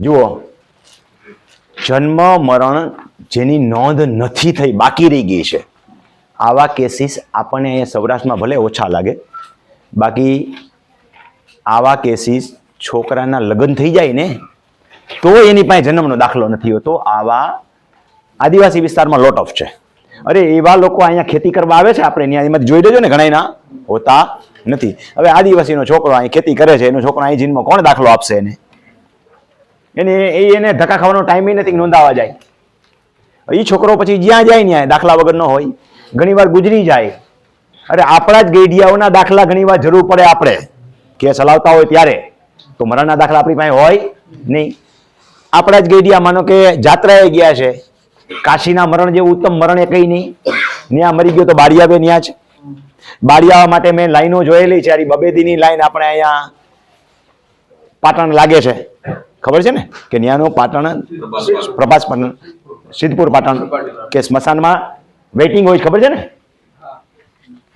જુઓ, જન્મ, મરણ જેની નોંધ નથી થઈ, બાકી રહી ગઈ છે. આવા કેસીસ આપણને અહીંયા સૌરાષ્ટ્રમાં ભલે ઓછા લાગે, બાકી આવા કેસીસ છોકરાના લગ્ન થઈ જાય ને, તો એની પાસે જન્મનો દાખલો નથી હોતો. આવા આદિવાસી વિસ્તારમાં લોટ ઓફ છે. અરે, એવા લોકો અહીંયા ખેતી કરવા આવે છે આપણે? ત્યાં એમાંથી જોઈ લેજો ને ઘણા ના હોતા નથી. હવે આદિવાસીનો છોકરો અહીં ખેતી કરે છે, એનો છોકરો અહીં જીનમાં કોણ દાખલો આપશે એને? એને એ એને ધક્કા ખાવાનો ટાઈમ નથી, નોંધાવા જાય. એ છોકરો પછી જ્યાં જાય ત્યાં દાખલા વગર ન હોય. ઘણીવાર ગુજરી જાય. અરે આપણા જ ગેઢિયાઓના દાખલા ઘણીવાર જરૂર પડે આપણે. કે ચલાવતા હોય ત્યારે. તો મરણના દાખલા આપણી પાસે હોય નહીં. આપણા જ ગેડિયા માનો કે જાત્રાએ ગયા છે. કાશીના મરણ જેવું ઉત્તમ મરણ એ કઈ નહીં. ત્યાં મરી ગયો તો બાળી આવે ત્યાં જ. બાળી આવવા માટે મેં લાઈનો જોયેલી છે. બબેદીની લાઈન આપણે અહીંયા પાટણ લાગે છે. ખબર છે ને? કે ત્યાંનું પાટણ, પ્રભાસ પાટણ સિદ્ધપુર પાટણ કે સ્મશાનમાં વેઇટિંગ હોય ખબર છે ને?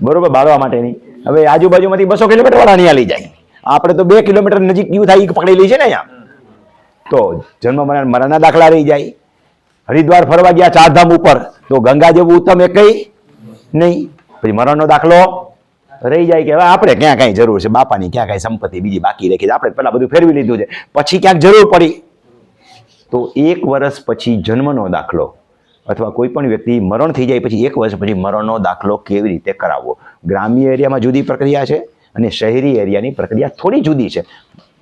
બરોબર, બાળવા માટેની. હવે આજુબાજુમાંથી બસો કિલોમીટર વાળા અહીંયા લઈ જાય. આપણે તો બે કિલોમીટર નજીક ક્યુ થાય એ પકડી લઈ છે ને અહીંયા. તો જન્મ મરણ મરણના દાખલા રહી જાય. હરિદ્વાર ફરવા ગયા, ચારધામ ઉપર. તો ગંગા જેવું ઉત્તમ એ કઈ નહીં. પછી મરણનો દાખલો રહી જાય કે હવે આપણે ક્યાં કાંઈ જરૂર છે? બાપાની ક્યાં કાંઈ સંપત્તિ બીજી બાકી રાખી છે? આપણે પહેલાં બધું ફેરવી લીધું છે. પછી ક્યાંક જરૂર પડી. તો એક વર્ષ પછી જન્મનો દાખલો અથવા કોઈ પણ વ્યક્તિ મરણ થઈ જાય પછી એક વર્ષ પછી મરણનો દાખલો કેવી રીતે કરાવવો? ગ્રામ્ય એરિયામાં જુદી પ્રક્રિયા છે અને શહેરી એરિયાની પ્રક્રિયા થોડી જુદી છે.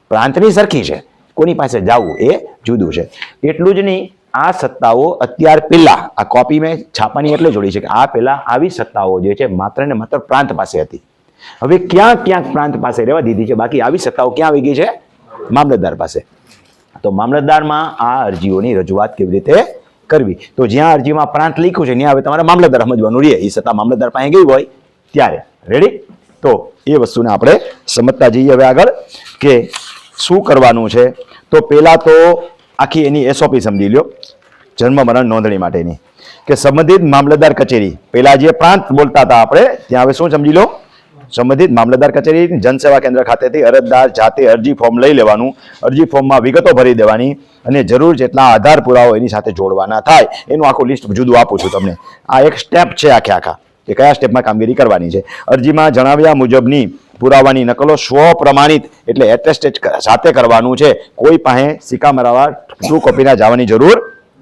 પ્રાંતની સરખી છે. કોની પાસે જવું એ જુદું છે. એટલું જ નહીં આ સત્તાઓ અત્યાર પહેલા, આ કોપી મેં છાપાની એટલે જોડી છે કે આ પહેલા આવી સત્તાઓ જે છે માત્ર ને માત્ર પ્રાંત પાસે હતી. હવે ક્યાં ક્યાંક પ્રાંત પાસે રહેવા દીધી છે? બાકી આવી સત્તાઓ ક્યાં આવી ગઈ છે? મામલતદાર પાસે. તો મામલતદારમાં આ અરજીઓની રજૂઆત કેવી રીતે કરવી? તો જ્યાં અરજીમાં પ્રાંત લખ્યું છે, ત્યાં હવે તમારે મામલતદાર સમજવાનું રહે. એ સત્તા મામલતદાર પાસે ગઈ હોય ત્યારે. રેડી તો એ વસ્તુને આપણે સમજતા જઈએ હવે આગળ કે શું કરવાનું છે? તો પહેલાં તો આખી એની એસઓપી સમજી લ્યો. જન્મ મરણ નોંધણી માટેની. કે સંબંધિત મામલતદાર કચેરી. પહેલા જે પ્રાંત બોલતા હતા આપણે, ત્યાં હવે શું સમજી લો? સંબંધિત મામલતદાર કચેરી જનસેવા કેન્દ્ર ખાતેથી અરજદાર જાતે અરજી ફોર્મ લઈ લેવાનું, અરજી ફોર્મમાં વિગતો ભરી દેવાની અને જરૂર જેટલા આધાર પુરાવો એની સાથે જોડવાના થાય. એનું આખું લિસ્ટ જુદું આપું છું તમને. આ એક સ્ટેપ છે આખે આખા. કે કયા સ્ટેપમાં કામગીરી કરવાની છે. અરજીમાં જણાવ્યા મુજબની પુરાવાની નકલો સ્વ પ્રમાણિત એટલે એટેસ્ટેડ સાથે કરવાનું છે. કોઈ પાસે સિક્કા મરાવા ટ્રુ કોપીના જવાની જરૂર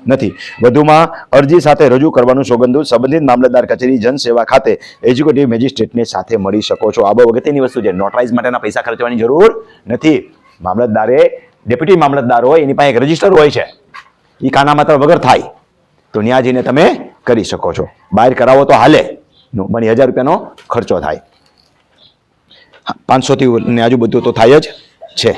નથી. વધુમાં અરજી સાથે રજૂ કરવાનું સોગંદુ સંબંધિત મામલતદાર કચેરી જનસેવા ખાતે એજ્યુકેટિવ મેજિસ્ટ્રેટને સાથે મળી શકો છો. આ બહુ અગત્યની વસ્તુ છે. નોટરાઇઝ માટેના પૈસા ખર્ચવાની જરૂર નથી. મામલતદારે ડેપ્યુટી મામલતદાર હોય, એની પાસે એક રજિસ્ટર હોય છે. એ કાના માત્ર વગર થાય. તો ન્યાજીને તમે કરી શકો છો. બહાર કરાવો તો હાલે. પણ હજાર રૂપિયાનો ખર્ચો થાય. પાંચસોથી ને આજુબાજુ તો થાય જ છે.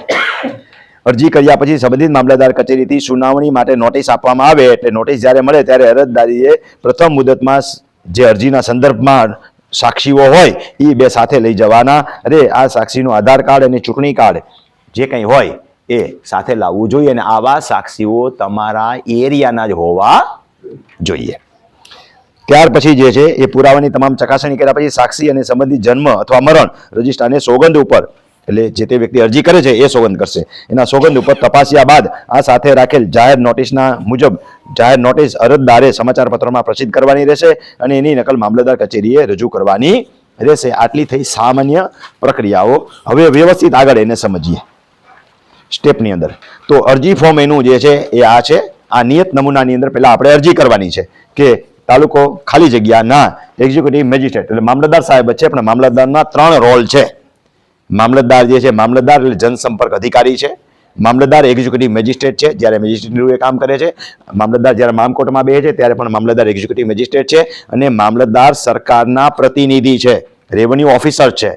અરજી કર્યા પછી સંબંધિત મામલતદાર કચેરીથી સુનાવણી માટે નોટિસ આપવામાં આવે એટલે નોટિસ જ્યારે મળે ત્યારે અરજદારીએ પ્રથમ મુદતમાં જે અરજીના સંદર્ભમાં સાક્ષીઓ હોય એ બે સાથે લઈ જવાના. અરે, આ સાક્ષીનું આધાર કાર્ડ અને ચૂંટણી કાર્ડ જે કંઈ હોય એ સાથે લાવવું જોઈએ અને આવા સાક્ષીઓ તમારા એરિયાના જ હોવા જોઈએ. ત્યાર પછી જે છે એ પુરાવાની તમામ ચકાસણી કર્યા પછી સાક્ષી અને સંબંધિત જન્મ અથવા મરણ રજિસ્ટર અને સોગંદ ઉપર એટલે જે તે વ્યક્તિ અરજી કરે છે એ સોગંદ કરશે. એના સોગંદ ઉપર તપાસ્યા બાદ આ સાથે રાખેલ જાહેર નોટિસના મુજબ જાહેર નોટિસ અરજદારે સમાચાર પત્રમાં પ્રસિદ્ધ કરવાની રહેશે અને એની નકલ મામલતદાર કચેરીએ રજૂ કરવાની રહેશે. આટલી થઈ સામાન્ય પ્રક્રિયાઓ. હવે વ્યવસ્થિત આગળ એને સમજીએ. સ્ટેપની અંદર. તો અરજી ફોર્મ એનું જે છે એ આ છે. આ નિયત નમૂનાની અંદર પહેલાં આપણે અરજી કરવાની છે કે તાલુકો ખાલી જગ્યા ના એક્ઝિક્યુટિવ મેજિસ્ટ્રેટ એટલે મામલતદાર સાહેબ છે, પણ મામલતદારના ત્રણ રોલ છે. મામલતદાર જે છે, મામલતદાર એટલે જનસંપર્ક અધિકારી છે. મામલતદાર એક્ઝિક્યુટિવ મેજિસ્ટ્રેટ છે, જ્યારે મેજિસ્ટ્રેટનું એ કામ કરે છે. મામલતદાર જ્યારે મામકોટમાં બે છે, ત્યારે પણ મામલતદાર એક્ઝિક્યુટિવ મેજિસ્ટ્રેટ છે. અને મામલતદાર સરકારના પ્રતિનિધિ છે રેવન્યુ ઓફિસર છે.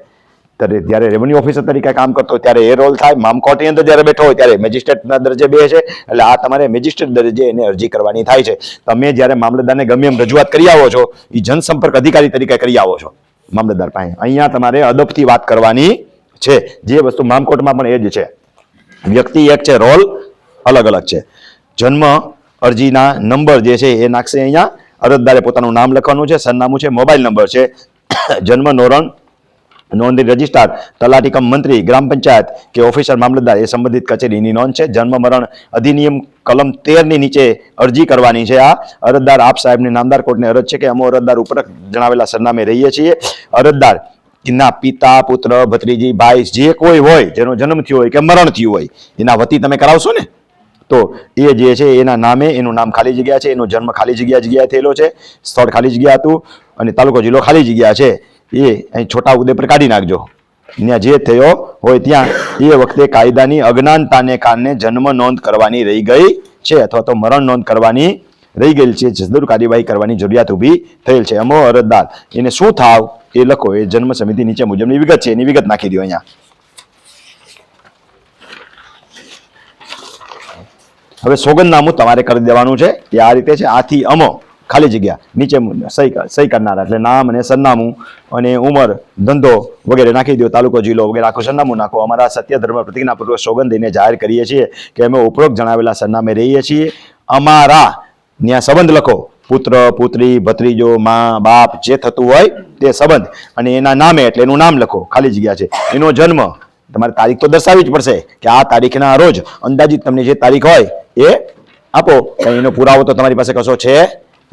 ત્યારે જ્યારે રેવન્યુ ઓફિસર તરીકે કામ કરતો ત્યારે એ રોલ થાય. મામકોટની અંદર જ્યારે બેઠો હોય, ત્યારે મેજિસ્ટ્રેટના દરજ્જે બે છે. એટલે આ તમારે મેજિસ્ટ્રેટ દરજ્જે એને અરજી કરવાની થાય છે. તમે જ્યારે મામલતદારને ગમે એમ રજૂઆત કરી આવો છો, એ જનસંપર્ક અધિકારી તરીકે કરી આવો છો, મામલતદાર પાસે. અહીંયા તમારે અદબથી વાત કરવાની છે. જે વસ્તુ મામકોટમાં પણ એ જ છે. વ્યક્તિ એક છે રોલ અલગ અલગ છે. જન્મ અરજીના નંબર જે છે, એ નાખશે અહીંયા. અરજદારે પોતાનું નામ લખવાનું છે, સરનામું છે, મોબાઈલ નંબર છે. જન્મ નોરણ નોંધણી રજિસ્ટ્રાર તલાટીકમ મંત્રી, ગ્રામ પંચાયત કે ઓફિસર મામલતદાર એ સંબંધિત કચેરીની નોંધ છે. જન્મ, મરણ અધિનિયમ કલમ તેરની નીચે અરજી કરવાની છે આ. અરજદાર આપ સાહેબની નામદાર કોર્ટને અરજ છે કે અમો અરજદાર ઉપર જણાવેલા સરનામે રહીએ છીએ. અરજદાર એના પિતા, પુત્ર, ભત્રીજી, ભાઈ જે કોઈ હોય, જેનો જન્મ થયો હોય કે મરણ થયું હોય, એના વતી તમે કરાવશો ને? તો એ જે છે એના નામે એનું નામ ખાલી જગ્યા છે, એનો જન્મ ખાલી જગ્યા જગ્યાએ થયેલો છે. સ્થળ ખાલી જગ્યા હતું અને તાલુકો જિલ્લો ખાલી જગ્યા છે. એ અહીં છોટા ઉદેપર કાઢી નાખજો. ત્યાં જે થયો હોય ત્યાં એ વખતે કાયદાની અજ્ઞાનતાને કારણે જન્મ નોંધ કરવાની રહી ગઈ છે અથવા તો મરણ નોંધ કરવાની રહી ગયેલ છે. જસદૂર કાર્યવાહી કરવાની જરૂરિયાત ઊભી થયેલ છે. અમો અરજદાર એને શું થાવ એ લખો. એ જન્મ સમિતિ નીચે મુજબની વિગત છે. એની વિગત નાખી દો અહીંયા. હવે સોગંદનામું તમારે કરી દેવાનું છે. એ આ રીતે છે. આથી અમો ખાલી જગ્યા, નીચે સહી સહી કરનારા, એટલે નામ અને સરનામું અને ઉંમર, ધંધો વગેરે નાખી દો, તાલુકો જિલ્લો વગેરે આખું સરનામું નાખો. અમારા સત્ય ધર્મ પ્રતિજ્ઞાપૂર્વક સોગંદ દઈને જાહેર કરીએ છીએ કે અમે ઉપરોક્ત જણાવેલા સરનામે રહીએ છીએ. અમારા ત્યાં સંબંધ લખો. પુત્ર, પુત્રી, ભત્રીજો, મા, બાપ જે થતું હોય તે સંબંધ અને એના નામે એટલે એનું નામ લખો. ખાલી જગ્યા છે. એનો જન્મ તમારે તારીખ તો દર્શાવવી જ પડશે કે આ તારીખના રોજ અંદાજિત તમને જે તારીખ હોય એ આપો. એનો પુરાવો તો તમારી પાસે કશો છે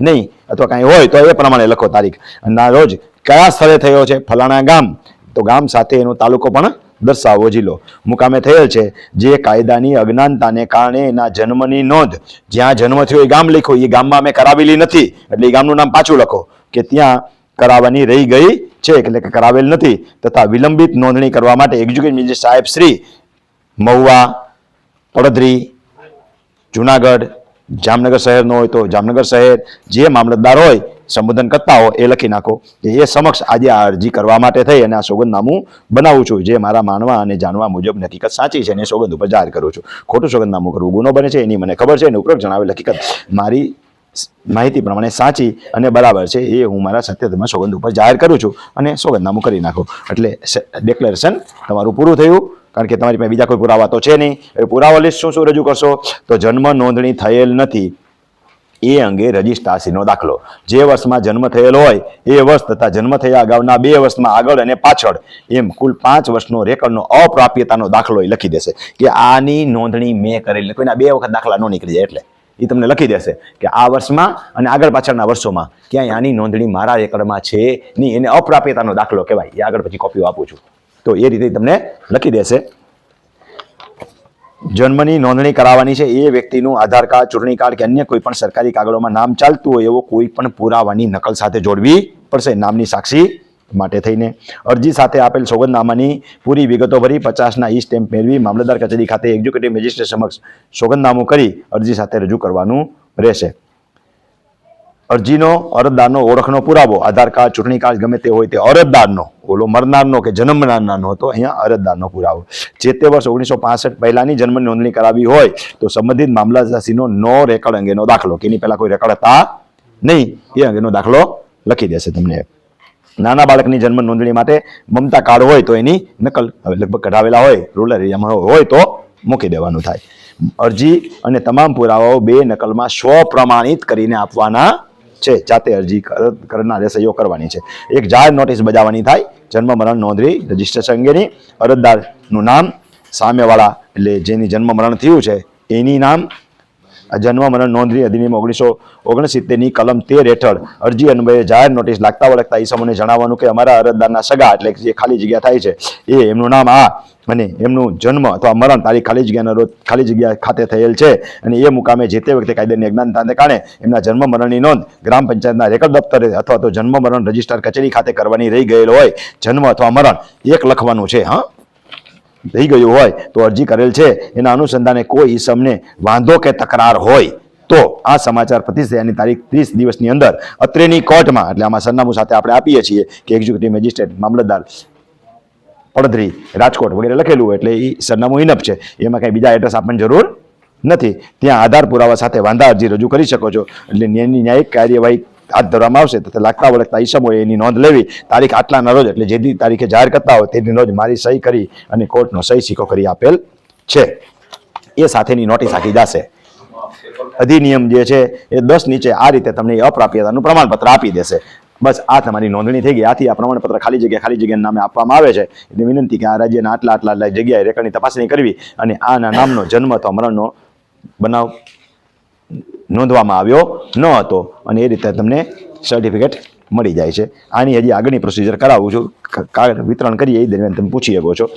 નહીં અથવા કાંઈ હોય તો એ પ્રમાણે લખો તારીખ. ના રોજ કયા સ્થળે થયો છે? ફલાણા ગામ. તો ગામ સાથે એનો તાલુકો પણ દર્શાવવો જિલ્લો. મુકામે થયેલ છે. જે કાયદાની અજ્ઞાનતાને કારણે એના જન્મની નોંધ જ્યાં જન્મ થયો એ ગામ લખો. એ ગામમાં અમે કરાવેલી નથી. એટલે એ ગામનું નામ પાછું લખો. કે ત્યાં કરાવવાની રહી ગઈ છે. એટલે કે કરાવેલ નથી. તથા વિલંબિત નોંધણી કરવા માટે એક્ઝિક્યુટિવ મેજિસ્ટ્રેટ સાહેબ શ્રી મહુવા, પડદરી, જુનાગઢ જામનગર શહેરનો હોય તો જામનગર શહેર જે મામલતદાર હોય, સંબોધન કરતા હોય એ લખી નાખો. કે એ સમક્ષ આજે આ અરજી કરવા માટે થઈ અને આ સોગંદનામું બનાવું છું. જે મારા માનવા અને જાણવા મુજબ હકીકત સાચી છે અને સોગંદ ઉપર જાહેર કરું છું. ખોટું સોગંદનામું કરવું ગુનો બને છે, એની મને ખબર છે અને ઉપરોક્ત જણાવેલ હકીકત મારી માહિતી પ્રમાણે સાચી અને બરાબર છે, એ હું મારા સત્યધર્મ સોગંદ ઉપર જાહેર કરું છું અને સોગંદનામું કરી નાખો. એટલે ડિક્લેરેશન તમારું પૂરું થયું. કારણ કે તમારી પાસે બીજા કોઈ પુરાવા તો છે નહીં. એ પુરાવા લિસ્ટ શું શું રજૂ કરશો? તો જન્મ નોંધણી થયેલ નથી. એ અંગે રજિસ્ટ્રાસીનો દાખલો. જે વર્ષમાં જન્મ થયેલો હોય, એ વર્ષ તથા જન્મ થયા અગાઉના બે વર્ષમાં આગળ અને પાછળ, એમ કુલ પાંચ વર્ષનો રેકર્ડનો અપ્રાપ્યતાનો દાખલો એ લખી દેશે કે આની નોંધણી મેં કરેલી કોઈના બે વખત દાખલા ન નીકળી જાય એટલે. એ તમને લખી દેશે કે આ વર્ષમાં અને આગળ પાછળના વર્ષોમાં ક્યાંય આની નોંધણી મારા રેકર્ડમાં છે નહીં. એને અપ્રાપ્યતાનો દાખલો કહેવાય. એ આગળ પછી કોપીઓ આપું છું. તો એ રીતે તમને લખી દેશે. જન્મની નોંધણી કરાવવાની છે. એ વ્યક્તિનું આધાર કાર્ડ, ચૂંટણી કાર્ડ કે અન્ય કોઈ પણ સરકારી કાગળોમાં નામ ચાલતું હોય એવો કોઈ પણ પુરાવાની નકલ સાથે જોડવી પડશે નામની સાક્ષી માટે થઈને. અરજી સાથે આપેલ સોગંદનામાની પૂરી વિગતો ભરી, પચાસના ઈ સ્ટેમ્પ મેળવી, મામલતદાર કચેરી ખાતે એક્ઝિક્યુટિવ મેજિસ્ટ્રેટ સમક્ષ સોગંદનામું કરી અરજી સાથે રજૂ કરવાનું રહેશે. અરજીનો અરજદારનો ઓળખનો પુરાવો. આધાર કાર્ડ, ચૂંટણી કાર્ડ ગમે તે હોય તે અરજદારનો. ઓલો મરનારનો કે જન્મનારનો હતો, અહીંયા અરજદારનો પુરાવો. જે તે વર્ષ ઓગણીસો પાસઠ પહેલાની જન્મ નોંધણી કરાવી હોય, તો સંબંધિત મામલતદારશ્રીનો નો રેકર્ડ અંગેનો દાખલો. કે એની પહેલાં કોઈ રેકર્ડ હતા નહીં, એ અંગેનો દાખલો લખી દેશે તમને. નાના બાળકની જન્મ નોંધણી માટે મમતા કાર્ડ હોય તો એની નકલ હવે લગભગ કઢાવેલા હોય, રૂરલ એરિયામાં હોય તો મૂકી દેવાનું થાય. અરજી અને તમામ પુરાવાઓ બે નકલમાં સ્વપ્રમાણિત કરીને આપવાના છે, જાતે અરજી કર- કરનારે સહીઓ કરવાની છે. એક જાહેર નોટિસ બજાવવાની થાય, જન્મ મરણ નોંધણી, રજિસ્ટ્રેશન અંગેની, અરજદારનું નામ, સામેવાળા, એટલે જેની જન્મ મરણ થયું છે, એની નામ જન્મ મરણ નોંધણી અધિનિયમ ઓગણીસો ઓગણસિત્તેરની કલમ તેર હેઠળ અરજી અન્વયે જાહેર નોટિસ લાગતા વળગતા ઈસમોને જણાવવાનું કે અમારા અરજદારના સગા એટલે જે ખાલી જગ્યા થાય છે, એ એમનું નામ આ અને એમનું જન્મ અથવા મરણ તારીખ ખાલી જગ્યાના રોજ ખાલી જગ્યા ખાતે થયેલ છે અને એ મુકામે જે તે વખતે કાયદાની અજ્ઞાનતાને કારણે એમના જન્મ મરણની નોંધ ગ્રામ પંચાયતના રેકર્ડ દફતરે અથવા તો જન્મ મરણ રજિસ્ટર કચેરી ખાતે કરવાની રહી ગયેલ હોય, જન્મ અથવા મરણ એક લખવાનું છે, હા? થઈ ગયું હોય તો અરજી કરેલ છે. એના અનુસંધાને કોઈ ઈસમને વાંધો કે તકરાર હોય તો આ સમાચાર પ્રતિષ્ઠાની તારીખ ત્રીસ દિવસની અંદર અત્રેની કોર્ટમાં, એટલે આમાં સરનામું સાથે આપણે આપીએ છીએ કે એક્ઝિક્યુટિવ મેજિસ્ટ્રેટ મામલતદાર પડધરી રાજકોટ વગેરે લખેલું હોય એટલે એ સરનામું ઇનફ છે. એમાં કંઈ બીજા એડ્રેસ આપવાની જરૂર નથી. ત્યાં આધાર પુરાવા સાથે વાંધા અરજી રજૂ કરી શકો છો. એટલે ન્યાયની ન્યાયિક કાર્યવાહી હાથ ધરવામાં આવશે. તથા લાગતા વળગતા ઈસમોએ એની નોંધ લેવી. તારીખ આટલાના રોજ, એટલે જે તારીખે જાહેર કરતા હોય તેની રોજ મારી સહી કરી અને કોર્ટનો સહી સિક્કો કરી આપેલ છે. એ સાથેની નોટિસ આખી જશે. અધિનિયમ જે છે એ દસ નીચે આ રીતે તમને અપ્રાપ્યતાનું પ્રમાણપત્ર આપી દેશે. બસ આ તમારી નોંધણી થઈ ગઈ. આથી આ પ્રમાણપત્ર ખાલી જગ્યા, ખાલી જગ્યાના નામે આપવામાં આવે છે. એટલે વિનંતી કે આ રાજ્યના આટલા આટલા આટલા જગ્યાએ રેકર્ડની તપાસણી કરવી અને આના નામનો જન્મ અથવા મરણનો બનાવ નોંધવામાં આવ્યો ન હતો અને એ રીતે તમને સર્ટિફિકેટ મળી જાય છે. આની હજી આગળની પ્રોસિજર કરાવું છું. ક- કાગળ વિતરણ કરીએ, એ દરમિયાન તમે પૂછી શકો છો.